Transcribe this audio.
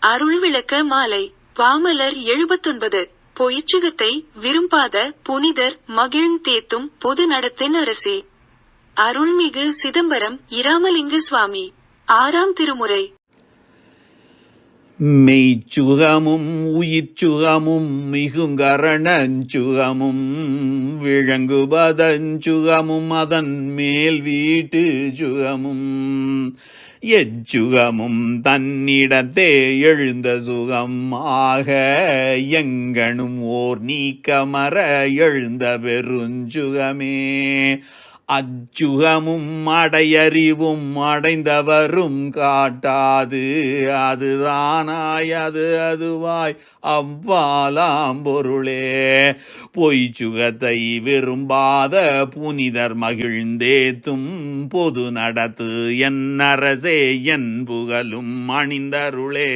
அருள் விளக்க மாலை. பாமலர் எழுபத்தொன்பது. பொய்ச்சுகத்தை விரும்பாத புனிதர் மகிழ்ந்தேத்தும் பொது நடத்தின் அரசே. அருள்மிகு சிதம்பரம் இராமலிங்க சுவாமி. ஆறாம் திருமுறை. மெய்ச்சுகமும் உயிர்ச்சுகமும் மிகுங்கரணஞ்சுகமும் விளங்குபதஞ்சுகமும் அதன் மேல் வீட்டு சுகமும் எச்சுகமும் தன்னிடத்தே எழுந்த சுகம் ஆக எங்கனும் ஓர் நீக்கமர எழுந்த பெருஞ்சுகமே. அச்சுகமும் அடையறிவும் அடைந்தவரும் காட்டாது. அதுதானாய் அது அதுவாய் அவ்வாலாம் பொருளே. பொய்ச்சுகத்தை விரும்பாத புனிதர் மகிழ்ந்தேத்தும் பொது நடத்து என் அரசே என் புகழும் அணிந்தருளே.